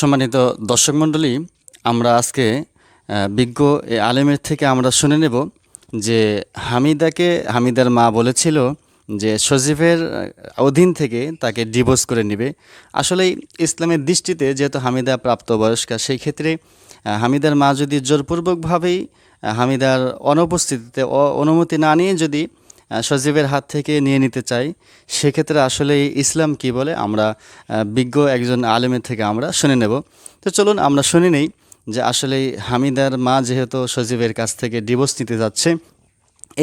সম্মানিত দর্শক মণ্ডলী, আমরা আজকে বিজ্ঞ আলেমের থেকে আমরা শুনে নেব যে হামিদাকে হামিদার মা বলেছিল যে সজীবের অধীন থেকে তাকে ডিভোর্স করে নেবে। আসলে ইসলামের দৃষ্টিতে যেহেতু হামিদা প্রাপ্তবয়স্কা, সেই ক্ষেত্রে হামিদার মা যদি জোরপূর্বকভাবেই হামিদার অনুপস্থিতিতে অনুমতি না নিয়ে যদি সজীবের হাত থেকে নিয়ে নিতে চাই। সেক্ষেত্রে আসলে ইসলাম কি বলে? আমরা বিজ্ঞ একজন আলেমের থেকে আমরা শুনে নেব। তো চলুন আমরা শুনে নেই যে আসলে হামিদার মা যেহেতু সজীবের কাছ থেকে ডিভোর্স নিতে যাচ্ছে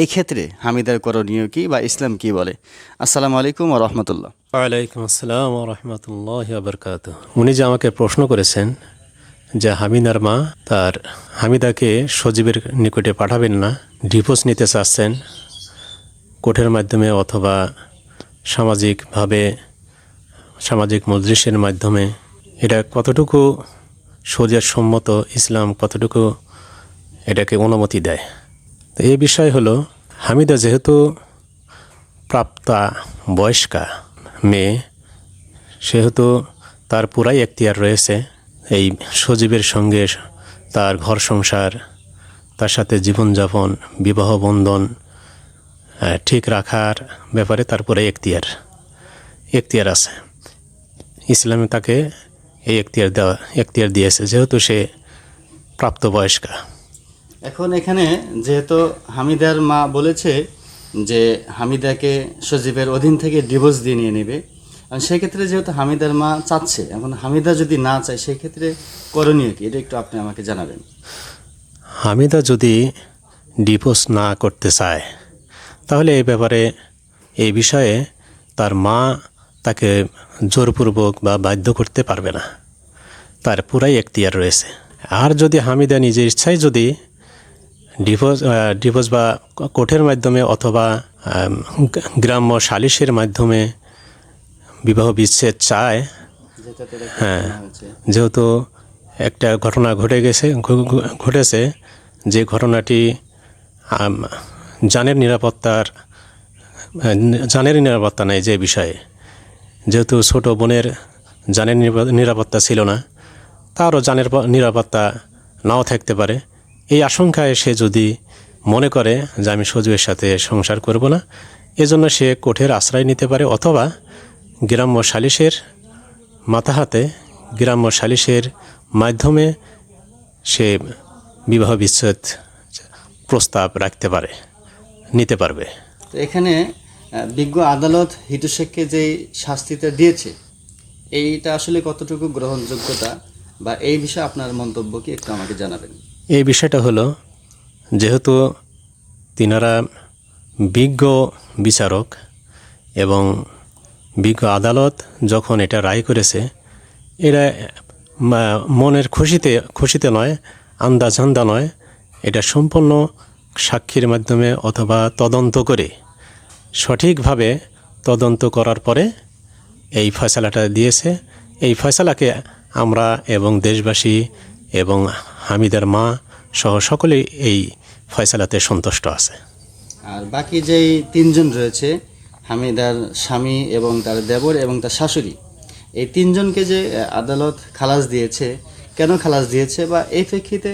এই ক্ষেত্রে হামিদার করণীয় কি বা ইসলাম কি বলে? আসসালামু আলাইকুম রহমতুল্লাহ। ওয়ালাইকুম আসসালাম রহমতুল্লাহ বরকাত উনি যে আমাকে প্রশ্ন করেছেন যে হামিদার মা তার হামিদাকে সজীবের নিকটে পাঠাবেন না ডিভোর্স নিতে চাচ্ছেন কোর্টের মাধ্যমে অথবা সামাজিকভাবে, সামাজিক মজলিসের মাধ্যমে। এটা কতটুকু সম্মত ইসলাম, কতটুকু এটাকে অনুমতি দেয়? তো এই বিষয় হলো, হামিদা যেহেতু প্রাপ্তা বয়স্কা মেয়ে, সেহেতু তার পুরাই এখতিয়ার রয়েছে। এই সজীবের সঙ্গে তার ঘর সংসার, তার সাথে জীবনযাপন, বিবাহ বন্ধন ঠিক রাখার ব্যাপারে তার পুরাই এখতিয়ার এখতিয়ার আছে। ইসলামে তাকে এই এখতিয়ার দেওয়া এখতিয়ার দিয়েছে যেহেতু সে প্রাপ্তবয়স্কা। এখন এখানে যেহেতু হামিদার মা বলেছে যে হামিদাকে সজীবের অধীন থেকে ডিভোর্স দিয়ে নিয়ে নেবে আর সেক্ষেত্রে যেহেতু হামিদার মা চাচ্ছে এখন হামিদা যদি না চায় সেক্ষেত্রে করণীয় কি? এটা একটু আপনি আমাকে জানাবেন। হামিদা যদি ডিভোর্স না করতে চায় তাহলে এই ব্যাপারে এই বিষয়ে তার মা তাকে জোরপূর্বক বা বাধ্য করতে পারবে না তার পুরাই এখতিয়ার রয়েছে আর যদি হামিদা নিজের ইচ্ছায় যদি ডিভোর্স ডিভোর্স বা কোর্টের মাধ্যমে অথবা গ্রাম্য সালিশের মাধ্যমে বিবাহ বিচ্ছেদ চায় হ্যাঁ। যেহেতু একটা ঘটনা ঘটে গেছে ঘটেছে, যে ঘটনাটি জানের নিরাপত্তার জানের নিরাপত্তা নেই যে বিষয়ে। যেহেতু ছোট বোনের নিরাপ- নিরাপত্তা ছিল না, তারও জানের প- নিরাপত্তা নাও থাকতে পারে। এই আশঙ্কায় সে যদি মনে করে যে আমি সজুয়ের সাথে সংসার করব না, এজন্য সে কোর্টের আশ্রয় নিতে পারে অথবা গ্রাম্য সালিশের মাথা হাতে গ্রাম্য সালিশের মাধ্যমে সে বিবাহ বিচ্ছেদ প্রস্তাব রাখতে পারে। নিতে পারবে। তো এখানে বিজ্ঞ আদালত হিটু শেখকে যে শাস্তিটা দিয়েছে এইটা আসলে কতটুকু গ্রহণযোগ্যতা বা এই বিষয়ে আপনার মন্তব্য কি একটু আমাকে জানাবেন? এই বিষয়টা হলো যেহেতু তিনারা বিজ্ঞ বিচারক এবং বিজ্ঞ আদালত যখন এটা রায় করেছে এরা মনের খুশিতে খুশিতে নয় আন্দাজ আন্দা নয় এটা সম্পূর্ণ সাক্ষীর মাধ্যমে অথবা তদন্ত করে সঠিকভাবে তদন্ত করার পরে এই ফয়সালাটা দিয়েছে। এই ফয়সালাকে আমরা এবং দেশবাসী এবং হামিদার মা সহ সকলেই এই ফয়সালাতে সন্তুষ্ট আছে। আর বাকি যেই তিনজন রয়েছে, হামিদার স্বামী এবং তার দেবর এবং তার শাশুড়ি, এই তিনজনকে যে আদালত খালাস দিয়েছে, কেন খালাস দিয়েছে বা এই প্রেক্ষিতে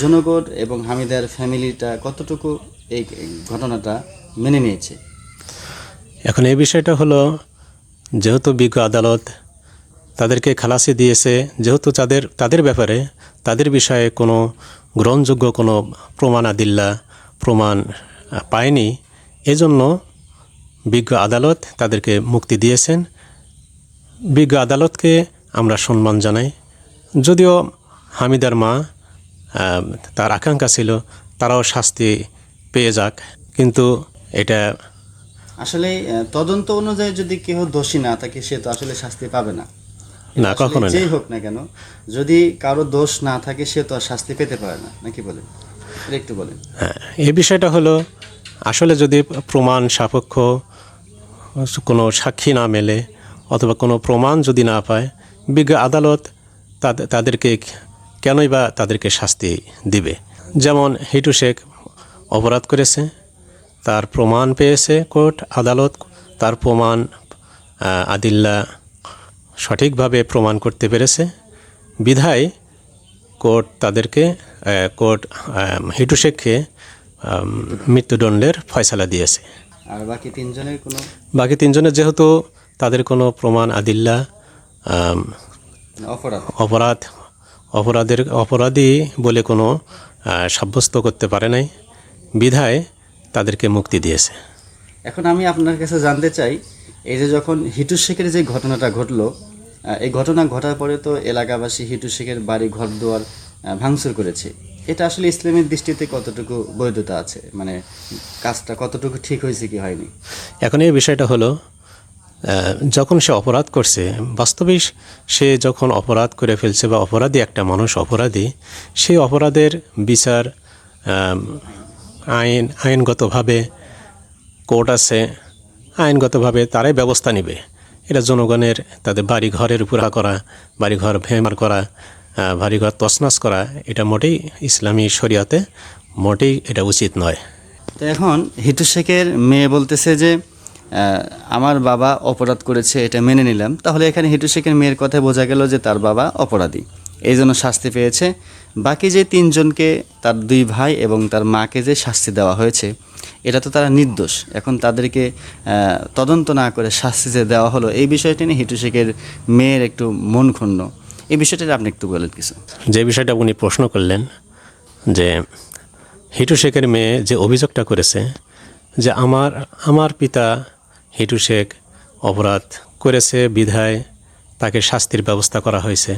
জনগণ এবং হামিদার ফ্যামিলিটা কতটুকু এই ঘটনাটা মেনে নিয়েছে? এখন এই বিষয়টা হলো, যেহেতু বিজ্ঞ আদালত তাদেরকে খালাসি দিয়েছে, যেহেতু তাদের তাদের ব্যাপারে তাদের বিষয়ে কোনো গ্রহণযোগ্য কোনো প্রমাণ আদিল্লা প্রমাণ পায়নি। এজন্য বিজ্ঞ আদালত তাদেরকে মুক্তি দিয়েছেন। বিজ্ঞ আদালতকে আমরা সম্মান জানাই। যদিও হামিদার মা তার আকাঙ্ক্ষা ছিল তারাও শাস্তি পেয়ে যাক। কিন্তু এটা আসলে তদন্ত অনুযায়ী যদি কেউ দোষী না থাকে সে তো আসলে শাস্তি পাবে না। না কখনো যেই হোক না কেন যদি কারও দোষ না থাকে সে তো আর শাস্তি পেতে পারে না। নাকি বলেন? একটু বলেন। হ্যাঁ এই বিষয়টা হলো আসলে যদি প্রমাণ সাপেক্ষ কোনো সাক্ষী না মেলে অথবা কোনো প্রমাণ যদি না পায় বিজ্ঞ আদালত তাদ- তাদেরকে কেনই বা তাদেরকে শাস্তি দিবে? যেমন হিটু শেখ অপরাধ করেছে তার প্রমাণ পেয়েছে কোর্ট আদালত তার প্রমাণ আদিল্লা সঠিকভাবে প্রমাণ করতে পেরেছে। বিধায় কোর্ট তাদেরকে কোর্ট হিটু শেখকে মৃত্যুদণ্ডের ফয়সালা দিয়েছে। আর বাকি তিনজনের কোনো? বাকি তিনজনের যেহেতু তাদের কোনো প্রমাণ আদিল্লা অপরাধ। অপরাধ অপরাধের অপরাধী বলে কোনো সাব্যস্ত করতে পারে নাই। বিধায় তাদেরকে মুক্তি দিয়েছে। এখন আমি আপনার কাছে জানতে চাই এই যে যখন হিটু শেখের যে ঘটনাটা ঘটলো এই ঘটনা ঘটার পরে তো এলাকাবাসী হিটু শেখের বাড়ি ঘর দুয়ার ভাঙচুর করেছে। এটা আসলে ইসলামের দৃষ্টিতে কতটুকু বৈধতা আছে? মানে কাজটা কতটুকু ঠিক হয়েছে কি হয়নি? এখন এই বিষয়টা হলো যখন সে অপরাধ করছে বাস্তবে সে যখন অপরাধ করে ফেলছে বা অপরাধী একটা মানুষ অপরাধী সেই অপরাধের বিচার আইন আইনগতভাবে কোর্ট আছে আইনগতভাবে তারাই ব্যবস্থা নেবে। এটা জনগণের তাদের বাড়ি ঘরের উপর করা বাড়ি ঘর ভেমার করা আহ, বাড়ি ঘর তছনাছ করা এটা মোটেই ইসলামী শরিয়াতে মোটেই এটা উচিত নয়। তো এখন হিটু শেখের মেয়ে বলতেছে যে আমার বাবা অপরাধ করেছে, এটা মেনে নিলাম। তাহলে এখানে হিটু শেখের মেয়ের কথায় বোঝা গেল যে তার বাবা অপরাধী। এই জন্য শাস্তি পেয়েছে। বাকি যে তিনজনকে, তার দুই ভাই এবং তার মাকে যে শাস্তি দেওয়া হয়েছে, এটা তো তারা নির্দোষ। এখন তাদেরকে তদন্ত না করে শাস্তি যে দেওয়া হলো, এই বিষয়টি নিয়ে হিটু শেখের মেয়ের একটু মন ক্ষুণ্ণ। এই বিষয়টা আপনি একটু বলেন কিছু। যে বিষয়টা উনি প্রশ্ন করলেন, যে হিটু শেখের মেয়ে যে অভিযোগটা করেছে, যে আমার আমার পিতা হিটু শেখ অপরাধ করেছে বিধায় তাকে শাস্তির ব্যবস্থা করা হয়েছে।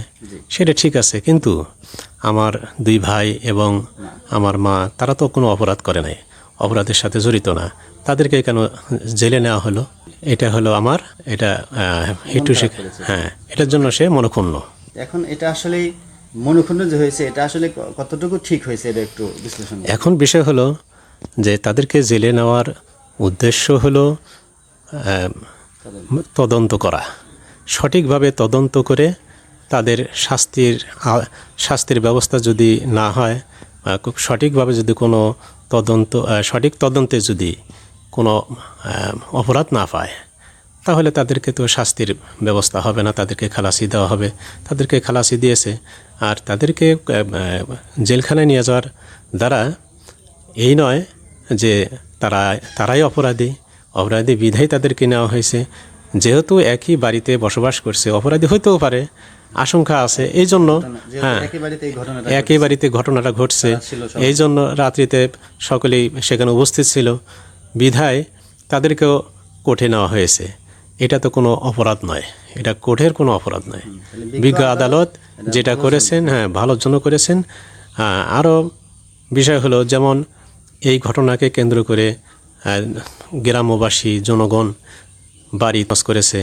সেটা ঠিক আছে কিন্তু আমার দুই ভাই এবং আমার মা তারা তো কোনো অপরাধ করে নাই। অপরাধের সাথে জড়িত না। তাদেরকে কেন জেলে নেওয়া হলো? এটা হলো আমার এটা হিটু শেখ হ্যাঁ এটার জন্য সে মনক্ষুণ্ণ। এখন এটা আসলে মনক্ষুণ্ণ যে হয়েছে এটা আসলে কতটুকু ঠিক হয়েছে এটা একটু বিশ্লেষণ এখন বিষয় হলো যে তাদেরকে জেলে নেওয়ার উদ্দেশ্য হলো তদন্ত করা। সঠিকভাবে তদন্ত করে তাদের শাস্তির শাস্তির ব্যবস্থা যদি না হয় খুব সঠিকভাবে যদি কোনো তদন্ত সঠিক তদন্তে যদি কোনো অপরাধ না পায়, তাহলে তাদেরকে তো শাস্তির ব্যবস্থা হবে না, তাদেরকে খালাসি দেওয়া হবে। তাদেরকে খালাসি দিয়েছে। আর তাদেরকে জেলখানায় নিয়ে যাওয়ার দ্বারা এই নয় যে তারা, তারাই অপরাধী অপরাধী বিধায় তাদেরকে নেওয়া হয়েছে। যেহেতু একই বাড়িতে বসবাস করছে অপরাধী হইতেও পারে আশঙ্কা আছে। এই জন্য হ্যাঁ একই বাড়িতে ঘটনাটা ঘটছে। এই জন্য রাত্রিতে সকলেই সেখানে উপস্থিত ছিল। বিধায় তাদেরকেও কোর্টে নেওয়া হয়েছে। এটা তো কোনো অপরাধ নয়। এটা কোর্টের কোনো অপরাধ নয়। বিজ্ঞ আদালত যেটা করেছেন হ্যাঁ ভালোর জন্য করেছেন। আরও বিষয় হলো যেমন এই ঘটনাকে কেন্দ্র করে গ্রামবাসী, জনগণ বাড়ি তস করেছে।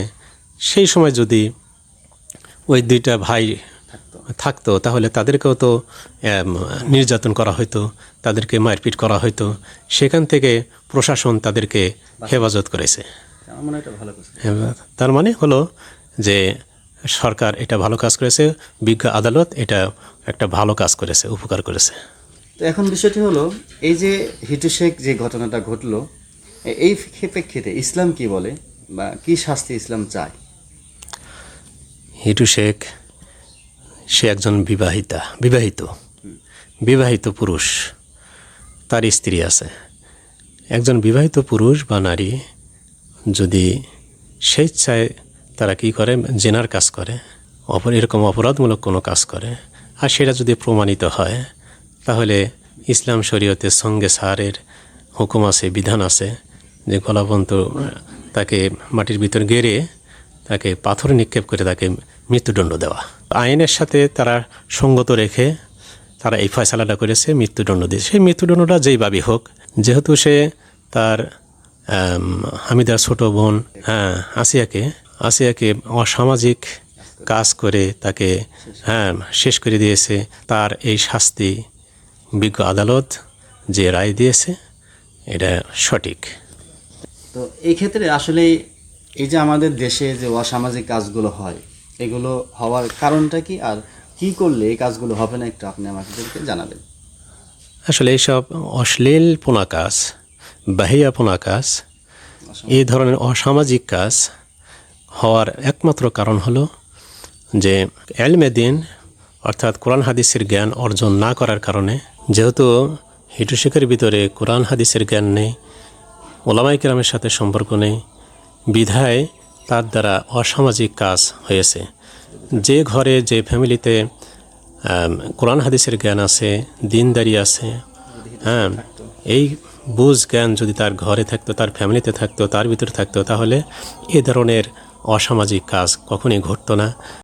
সেই সময় যদি ওই দুইটা ভাই থাকতো, তাহলে তাদেরকেও তো নির্যাতন করা হতো তাদেরকে মারপিট করা হতো সেখান থেকে প্রশাসন তাদেরকে হেফাজত করেছে। তার মানে হলো যে, সরকার এটা ভালো কাজ করেছে, বিজ্ঞ আদালত এটা একটা ভালো কাজ করেছে, উপকার করেছে। তো এখন বিষয়টি হলো, এই যে হিটু শেখ যে ঘটনাটা ঘটলো এই প্রেক্ষিতে ইসলাম কি বলে বা কি শাস্তি ইসলাম চায়? হিটু শেখ, সে একজন বিবাহিতা, বিবাহিত বিবাহিত পুরুষ, তার স্ত্রী আছে। একজন বিবাহিত পুরুষ বা নারী যদি স্বেচ্ছায় তারা কি করে? জেনার কাজ করে, অপর এরকম অপরাধমূলক কোনো কাজ করে। আর সেটা যদি প্রমাণিত হয় তাহলে ইসলাম শরীয়তের সঙ্গে সারের হুকুম আছে, বিধান আছে যে গলাবন্ত তাকে মাটির ভিতর গেড়ে তাকে পাথর নিক্ষেপ করে তাকে মৃত্যুদণ্ড দেওয়া। আইনের সাথে তারা সঙ্গত রেখে তারা এই ফয়সালাটা করেছে, মৃত্যুদণ্ড দিয়ে। সেই মৃত্যুদণ্ডটা যেইভাবে হোক, যেহেতু সে তার হামিদার ছোট বোন হ্যাঁ আসিয়াকে আসিয়াকে অসামাজিক কাজ করে তাকে হ্যাঁ শেষ করে দিয়েছে, তার এই শাস্তি বিজ্ঞ আদালত যে রায় দিয়েছে এটা সঠিক। তো এই ক্ষেত্রে আসলে এই যে আমাদের দেশে যে অসামাজিক কাজগুলো হয় এগুলো হওয়ার কারণটা কি? আর কি করলে এই কাজগুলো হবে না একটু আপনি আমাদেরকে জানাবেন। আসলে এইসব অশ্লীল পোনা কাজ বাহিয়াপনা কাজ এই ধরনের অসামাজিক কাজ হওয়ার একমাত্র কারণ হলো যে এলমেদিন অর্থাৎ কোরআন হাদিসের জ্ঞান অর্জন না করার কারণে যেহেতু হিটুশেখের ভিতরে কোরআন হাদিসের জ্ঞান নেই ওলামাই কেরামের সাথে সম্পর্ক নেই, বিধায় তার দ্বারা অসামাজিক কাজ হয়েছে। যে ঘরে, যে ফ্যামিলিতে কোরআন হাদিসের জ্ঞান আছে, দিনদারি আছে হ্যাঁ এই বুঝ জ্ঞান যদি তার ঘরে থাকতো, তার ফ্যামিলিতে থাকতো, তার ভিতরে থাকতো, তাহলে এ ধরনের অসামাজিক কাজ কখনই ঘটতো না।